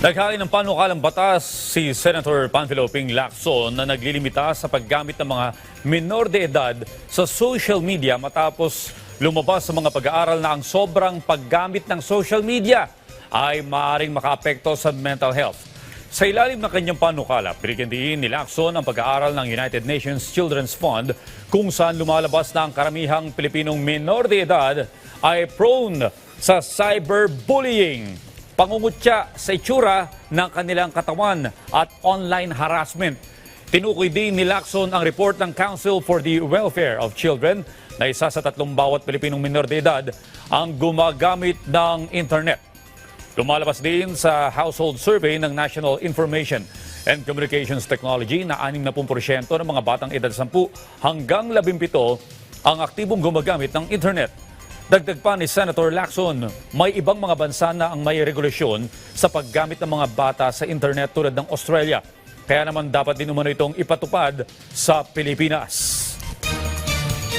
Naghain ng panukalang batas si Senator Panfilo Ping Lacson na naglilimita sa paggamit ng mga minor de edad sa social media matapos lumabas sa mga pag-aaral na ang sobrang paggamit ng social media ay maaaring makaapekto sa mental health. Sa ilalim ng kanyang panukala, binigyan din ni Lacson ang pag-aaral ng United Nations Children's Fund kung saan lumalabas na ang karamihang Pilipinong minor de edad ay prone sa cyberbullying pangungutya sa itsura ng kanilang katawan at online harassment. Tinukoy din ni Lacson ang report ng Council for the Welfare of Children na isa sa tatlong bawat Pilipinong minor de edad ang gumagamit ng internet. Lumalabas din sa household survey ng National Information and Communications Technology na 60% ng mga batang edad 10 hanggang 17 ang aktibong gumagamit ng internet. Dagdag pa ni Senator Lacson, may ibang mga bansa na ang may regulasyon sa paggamit ng mga bata sa internet tulad ng Australia. Kaya naman dapat din umano itong ipatupad sa Pilipinas.